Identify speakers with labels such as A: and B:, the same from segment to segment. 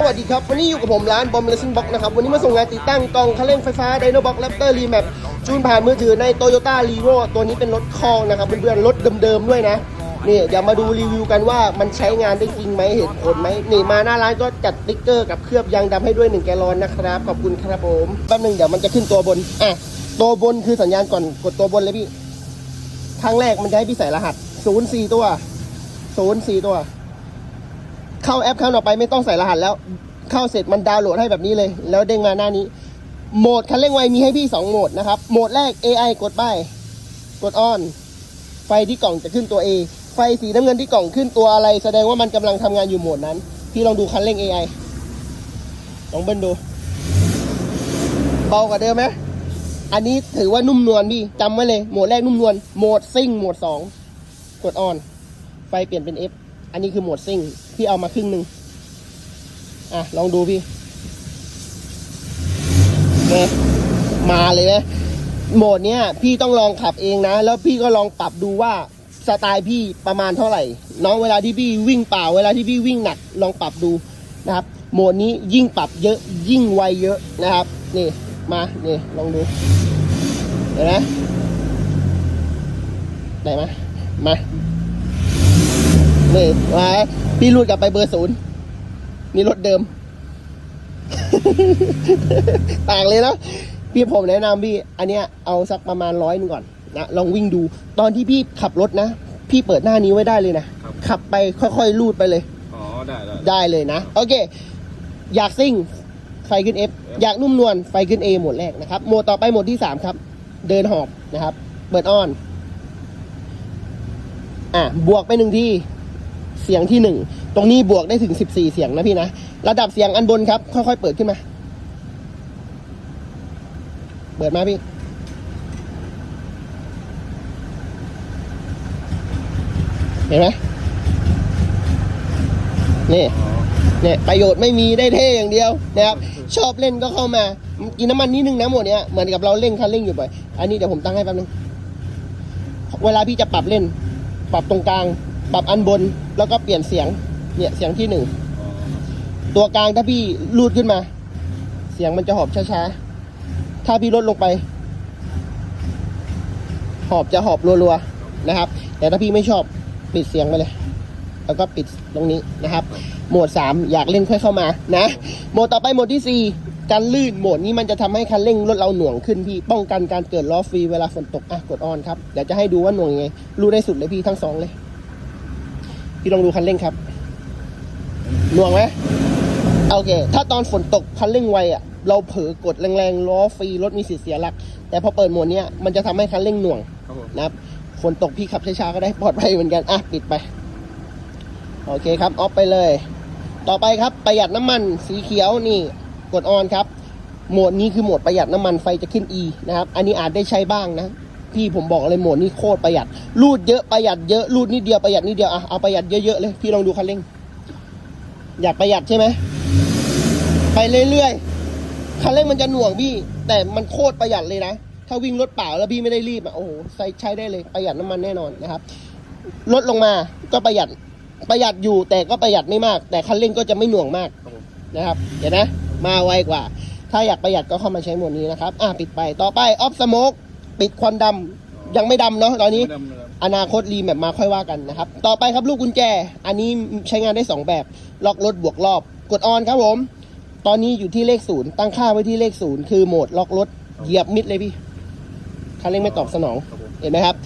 A: สวัสดีครับ วันนี้อยู่กับผมร้านบอมเลสซิ่งบ็อกนะครับ วันนี้มาส่งงานติดตั้งกล่องคันเร่งไฟฟ้าไดโนบ็อกแรปเตอร์รีแมปจูนผ่านมือถือในโตโยต้ารีโวตัวนี้เป็นรถคลองนะครับเพื่อนๆรถเดิมๆด้วยนะนี่เดี๋ยวมาดูรีวิวกันว่ามันใช้งานได้จริงไหมเหตุผลไหมนี่มาหน้าร้านก็จัดสติ๊กเกอร์กับเคลือบยางดำให้ด้วย1แกลลอนนะครับขอบคุณครับผมแป๊บนึงเดี๋ยวมันจะขึ้นตัวบนอะตัวบนคือสัญญาณก่อนกดตัวบนเลยพี่ครั้งแรกมันจะให้พี่ใส่รหัสศูนย์สี่ตัวศูนย์สี่ตัว เข้าแอปครั้งต่อไปไม่ต้องใส่รหัสแล้ว เข้าเสร็จมันดาวน์โหลดให้แบบนี้เลย แล้วเด้งมาหน้านี้ โหมดคันเร่งไวมีให้พี่ 2 โหมดนะครับ โหมดแรก AI กดไปกดออน ไฟที่กล่องจะขึ้นตัว A ไฟสีน้ำเงินที่กล่องขึ้นตัวอะไร แสดงว่ามันกำลังทำงานอยู่โหมดนั้น พี่ลองดูคันเร่ง AI ลองเบิ้ลดู เบากว่าเดิมไหมอันนี้ถือว่านุ่มนวลพี่จำไว้เลย โหมดแรกนุ่มนวล โหมดซิ่ง โหมด2กดออน ไฟเปลี่ยนเป็น F อันนี้คือโหมดซิ่งพี่เอามาครึ่งหนึ่งอะลองดูพี่เนี่ยมาเลยนะโหมดเนี้ยพี่ต้องลองขับเองนะ แล้วพี่ก็ลองปรับดูว่าสไตล์พี่ประมาณเท่าไหร่น้องเวลาที่พี่วิ่งเปล่าเวลาที่พี่วิ่งหนักลองปรับดูนะครับ โหมดนี้ยิ่งปรับเยอะยิ่งไวเยอะนะครับนี่มานี่ลองดูเห็นไหมได้ไหมมา นี่มาพี่รูดกลับไปเบอร์ศูนย์นี่รถเดิม ต่างเลยนะพี่ผมแนะนำพี่ อันเนี้ยเอาสักประมาณร้อยนึงก่อนนะลองวิ่งดู ตอนที่พี่ขับรถนะ พี่เปิดหน้านี้ไว้ได้เลยนะ
B: ครับ
A: ขับไปค่อยๆลูดไปเลย
B: อ๋อ ได้ได้
A: ได้เลยนะ โอเค อยากซิ่งไฟขึ้น F อยากนุ่มนวลไฟขึ้น A โหมดแรกนะครับ โหมดต่อไปโหมดที่ 3 ครับ เดินหอบนะครับ เปิดออน อะ บวกไปหนึ่งที่ เสียงที่หนึ่งตรงนี้บวกได้ถึง14เสียงนะพี่นะระดับเสียงอันบนครับ ค่อยๆเปิดขึ้นมา เปิดมาพี่เห็นไหมนี่เนี่ยประโยชน์ไม่มีได้เท่อย่างเดียวนะครับ ชอบเล่นก็เข้ามา กินน้ำมันนิดนึงนะหมดเนี้ยเหมือนกับเราเล่นคันเร่งอยู่บ่อย อันนี้เดี๋ยวผมตั้งให้แป๊บนึง เวลาพี่จะปรับเล่น ปรับตรงกลาง ปรับอันบนแล้วก็เปลี่ยนเสียงเนี่ยเสียงที่หนึ่งตัวกลางถ้าพี่ลูดขึ้นมา เสียงมันจะหอบช้าๆ ถ้าพี่ลดลงไป หอบจะหอบรัวๆนะครับ แต่ถ้าพี่ไม่ชอบปิดเสียงไปเลย แล้วก็ปิดตรงนี้นะครับ โหมด 3 อยากเล่นค่อยเข้ามานะ โหมดต่อไปโหมดที่ 4 การลื่นโหมดนี้มันจะทำให้คันเร่งรถเราหน่วงขึ้นพี่ ป้องกันการเกิดล้อฟรีเวลาฝนตกอะกดออนครับเดี๋ยวจะให้ดูว่าหน่วงยังไงรู้ได้สุดเลยพี่ทั้งสองเลย พี่ลองดูคันเร่งครับหน่วงไหมโอเค ถ้าตอนฝนตกคันเร่งไวอะ เราเผลอกดแรงๆล้อฟรีรถมีสิทธิ์เสียหลัก แต่พอเปิดโหมดเนี้ยมันจะทำให้คันเร่งหน่วง
B: ครับผม
A: นะครับฝนตกพี่ขับช้าๆก็ได้ปลอดภัยเหมือนกัน อะ ปิดไป โอเคครับ ออฟไปเลย ต่อไปครับประหยัดน้ำมันสีเขียวนี่กดออนครับโหมดนี้คือโหมดประหยัดน้ำมันไฟจะขึ้น E นะครับ อันนี้อาจได้ใช้บ้างนะ พี่ผมบอกเลยโหมดนี้โคตรประหยัด รูดเยอะประหยัดเยอะรูดนิดเดียวประหยัดนิดเดียวอะเอาประหยัดเยอะๆเลยพี่ลองดูคันเร่ง อยากประหยัดใช่ไหมไปเรื่อยๆคันเร่งมันจะหน่วงพี่ แต่มันโคตรประหยัดเลยนะถ้าวิ่งรถเปล่าแล้วพี่ไม่ได้รีบอะโอ้โหใช้ใช้ได้เลยประหยัดน้ำมันแน่นอนนะครับลดลงมาก็ประหยัดประหยัดอยู่แต่ก็ประหยัดไม่มาก แต่คันเร่งก็จะไม่หน่วงมากนะครับเห็นนะ มาไวกว่า ถ้าอยากประหยัดก็เข้ามาใช้หมดนี้นะครับ อะปิดไปต่อไปออฟสโมก ปิดควันดำยังไม่ดำเนาะตอนนี้
B: ไม่ดำเลยครับ
A: อนาคตรีแมปมาค่อยว่ากันนะครับ ต่อไปครับลูกกุญแจ อันนี้ใช้งานได้ 2 แบบ ล็อกรถบวกรอบ กดออนครับผม ตอนนี้อยู่ที่เลขศูนย์ตั้งค่าไว้ที่เลขศูนย์คือโหมดล็อกรถเหยียบมิดเลยพี่คันเร่งไม่ตอบสนอง
B: ครับผม
A: เห็นไหมครับ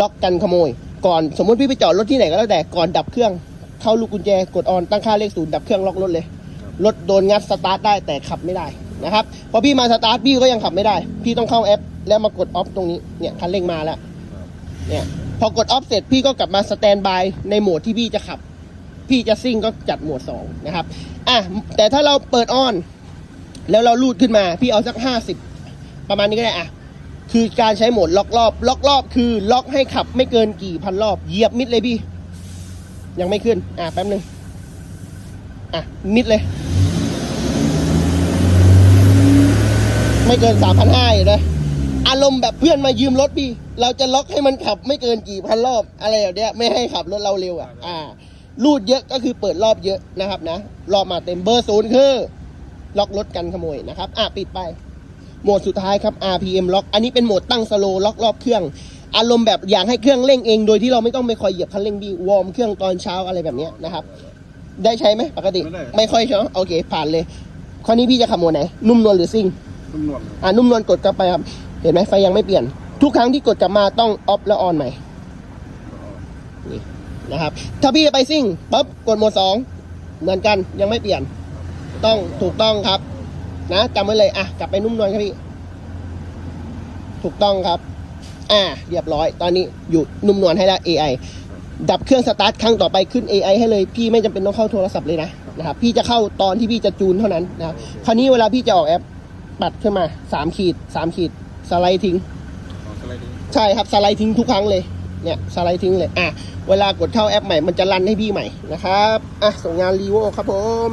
A: ล็อกกันขโมย ก่อนสมมติพี่ไปจอดรถที่ไหนก็แล้วแต่ก่อนดับเครื่องเข้าลูกกุญแจกดออนตั้งค่าเลขศูนย์ดับเครื่องล็อกรถเลยรถโดนงัดสตาร์ทได้แต่ขับไม่ได้ นะครับพอพี่มาสตาร์ทพี่ก็ยังขับไม่ได้ พี่ต้องเข้าแอป แล้วมากดออฟตรงนี้เนี่ยคันเร่งมาแล้วเนี่ยพอกดออฟเสร็จพี่ก็กลับมาสแตนบายในโหมดที่พี่จะขับ พี่จะซิ่งก็จัดโหมด2นะครับอะแต่ถ้าเราเปิดออน แล้วเราลูดขึ้นมา พี่เอาสัก 50 ประมาณนี้ก็ได้อะคือการใช้โหมดล็อกรอบ ล็อกรอบคือล็อกให้ขับไม่เกินกี่พันรอบเหยียบมิดเลยพี่ ยังไม่ขึ้น อะแป๊บนึง อะมิดเลย ไม่เกินสามพันห้าอยู่เลยอารมณ์แบบเพื่อนมายืมรถพี่ เราจะล็อกให้มันขับไม่เกินกี่พันรอบ อะไรแบบเนี้ยไม่ให้ขับรถเราเร็วอะ อ่า รูดเยอะก็คือเปิดรอบเยอะนะครับนะ รอบมาเต็มเบอร์ศูนย์คือ ล็อกรถกันขโมยนะครับ อะปิดไป โหมดสุดท้ายครับ RPM ล็อก อันนี้เป็นโหมดตั้งสโลล็อกรอบเครื่อง อารมณ์แบบอยากให้เครื่องเร่งเอง โดยที่เราไม่ต้องไปคอยเหยียบคันเร่งบีวอร์มเครื่องตอนเช้าอะไรแบบเนี้ยนะครับ ได้ใช้ไหมปกติ
B: ไม่ได้
A: ไม่ค่อยใช่ไหมโอเค ผ่านเลยคราวนี้พี่จะขับโหมดไหน นุ่มนวลหรือซิ่ง
B: นุ่มนวล
A: อ่านุ่มนวลกดกลับไปครับ เห็นไหมไฟยังไม่เปลี่ยน ทุกครั้งที่กดกลับมาต้องออฟแล้วออนใหม่นี่นะครับ ถ้าพี่จะไปซิ่งปั๊บกดโหมดสองเหมือนกันยังไม่เปลี่ยน ต้องถูกต้องครับ นะจำไว้เลยอะกลับไปนุ่มนวลครับพี่ ถูกต้องครับ อ่า เรียบร้อย ตอนนี้อยู่นุ่มนวลให้แล้ว AI ดับเครื่องสตาร์ทครั้งต่อไปขึ้น AI ให้เลยพี่ไม่จำเป็นต้องเข้าโทรศัพท์เลยนะนะครับ พี่จะเข้าตอนที่พี่จะจูนเท่านั้นนะครับคราวนี้เวลาพี่จะออกแอป ปัดขึ้นมาสามขีดสามขีดสไลด์ทิ้ง
B: ของอะไรดี
A: ใช่ครับสไลด์ทิ้งทุกครั้งเลยเนี่ยสไลด์ทิ้งเลยอะเวลากดเข้าแอปใหม่มันจะรันให้พี่ใหม่นะครับอะส่งงานรีโวครับผม